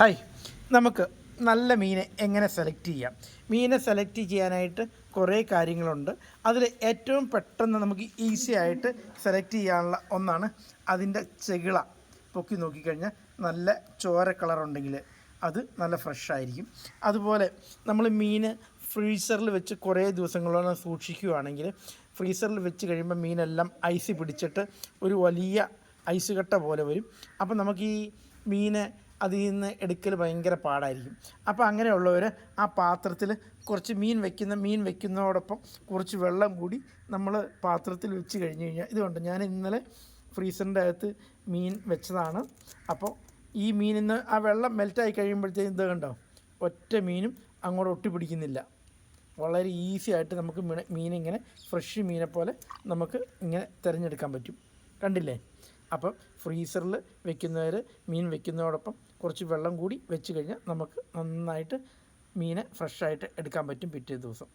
Hi നമുക്ക് നല്ല മീനെ എങ്ങനെ സെലക്ട് ചെയ്യാം? മീനെ സെലക്ട് ചെയ്യാനായിട്ട് കുറേ കാര്യങ്ങളുണ്ട്. അതിൽ ഏറ്റവും പെട്ടെന്ന് നമുക്ക് ഈസി ആയിട്ട് സെലക്ട് ചെയ്യാനുള്ള ഒന്നാണ് അതിന്റെ ചെകിള. പൊക്കി നോക്കിക്കഴിഞ്ഞാൽ നല്ല ചോര കളർ ഉണ്ടെങ്കിൽ അത് നല്ല ഫ്രഷ് ആയിരിക്കും. അതുപോലെ നമ്മൾ മീൻ ഫ്രീസറിൽ വെച്ച് കുറേ ദിവസങ്ങളോളം സൂക്ഷിക്കുകയാണെങ്കിൽ ഫ്രീസറിൽ വെച്ച് കഴിയുമ്പോൾ മീനെല്ലാം ഐസ് പിടിച്ചിട്ട് ഒരു വലിയ ഐസ് കട്ട പോലെ വരും. അപ്പം നമുക്ക് ഈ മീനെ അതിൽ നിന്ന് എടുക്കൽ ഭയങ്കര പാടായിരിക്കും. അപ്പോൾ അങ്ങനെയുള്ളവർ ആ പാത്രത്തിൽ കുറച്ച് മീൻ വെക്കുന്ന മീൻ വെക്കുന്നതോടൊപ്പം കുറച്ച് വെള്ളം കൂടി നമ്മൾ പാത്രത്തിൽ വെച്ച് കഴിഞ്ഞ് കഴിഞ്ഞാൽ ഇതുകൊണ്ട് ഞാൻ ഇന്നലെ ഫ്രീസറിന്റെ അകത്ത് മീൻ വെച്ചതാണ്. അപ്പോൾ ഈ മീനിൽ നിന്ന് ആ വെള്ളം മെൽറ്റായി കഴിയുമ്പോഴത്തേക്കും ഇത് കണ്ടോ? ഒറ്റ മീനും അങ്ങോട്ട് ഒട്ടിപ്പിടിക്കുന്നില്ല. വളരെ ഈസി ആയിട്ട് നമുക്ക് മീൻ ഇങ്ങനെ ഫ്രഷ് മീനെ പോലെ നമുക്ക് ഇങ്ങനെ തിരഞ്ഞെടുക്കാൻ പറ്റും. കണ്ടില്ലേ? അപ്പം ഫ്രീസറിൽ വെക്കുന്നവർ മീൻ വെക്കുന്നതോടൊപ്പം കുറച്ച് വെള്ളം കൂടി വെച്ച് കഴിഞ്ഞാൽ നമുക്ക് നന്നായിട്ട് മീനെ ഫ്രഷായിട്ട് എടുക്കാൻ പറ്റും പിറ്റേ ദിവസം.